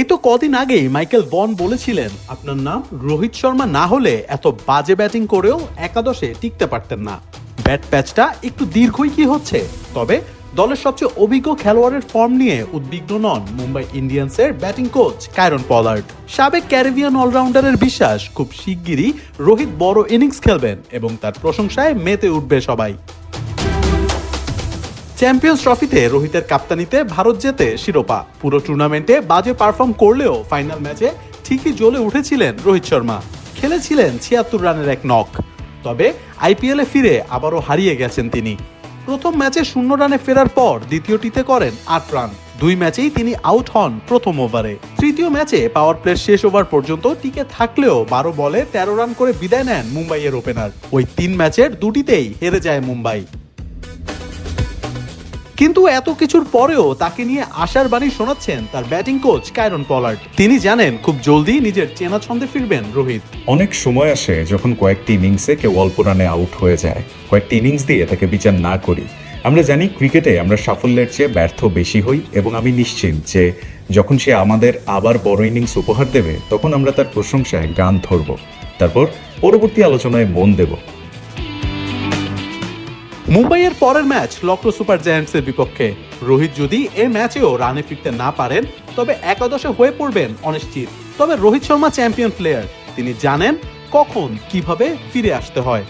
এই তো কদিন আগেই মাইকেল বন বলেছিলেন, আপনার নাম রোহিত শর্মা না হলে এত বাজে ব্যাটিং করেও একাদশে টিকতে পারতেন না। ব্যাট প্যাচটা একটু দীর্ঘই কি হচ্ছে? তবে দলের সবচেয়ে অভিজ্ঞ খেলোয়াড়ের ফর্ম নিয়ে উদ্বিগ্ন নন মুম্বাই ইন্ডিয়ান্সের ব্যাটিং কোচ কায়রন পলার্ড। সাবেক ক্যারিবিয়ান অলরাউন্ডারের বিশ্বাস খুব শিগগিরই রোহিত বড় ইনিংস খেলবেন এবং তার প্রশংসায় মেতে উঠবে সবাই। চ্যাম্পিয়ন্স ট্রফিতে রোহিতের কাপ্তানিতে ভারত জেতে শিরোপা। পুরো টুর্নামেন্টে বাজে পারফর্ম করলেও ফাইনাল ম্যাচে ঠিকই জ্বলে উঠেছিলেন রোহিত শর্মা। খেলেছিলেন ছিয়াত্তর রানের এক নক তবে আইপিএলে ফিরে আবারও হারিয়ে গেছেন তিনি। প্রথম ম্যাচে শূন্য রানে ফেরার পর দ্বিতীয়টিতে করেন আট রান। দুই ম্যাচেই তিনি আউট হন প্রথম ওভারে তৃতীয় ম্যাচে পাওয়ার প্লের শেষ ওভার পর্যন্ত টিকে থাকলেও বারো বলে তেরো রান করে বিদায় নেন মুম্বাইয়ের ওপেনার ওই তিন ম্যাচের দুটিতেই হেরে যায় মুম্বাই। কিন্তু এত কিছুর পরেও তাকে নিয়ে আশার বাণী শোনাচ্ছেন তার ব্যাটিং কোচ কায়রন পলার্ড। তিনি জানেন, খুব জলদি নিজের চেনা ছন্দে ফিরবেন রোহিত। অনেক সময় আসে যখন কয়েকটি ইনিংসে কেউ অল্প রানে আউট হয়ে যায়। কয়েকটি ইনিংস দিয়ে তাকে বিচার না করি। আমরা জানি ক্রিকেটে আমরা সাফল্যের চেয়ে ব্যর্থ বেশি হই এবং আমি নিশ্চিত যে যখন সে আমাদের আবার বড় ইনিংস উপহার দেবে, তখন আমরা তার প্রশংসায় গান ধরব। তারপর পরবর্তী আলোচনায় মন দেব। মুম্বাইয়ের পরের ম্যাচ লক্ষ সুপার জায়ান্টসের বিপক্ষে। রোহিত যদি এ ম্যাচেও রানে ফিরতে না পারেন, তবে একাদশে হয়ে পড়বেন অনিশ্চিত। তবে রোহিত শর্মা চ্যাম্পিয়ন প্লেয়ার, তিনি জানেন কখন কীভাবে ফিরে আসতে হয়।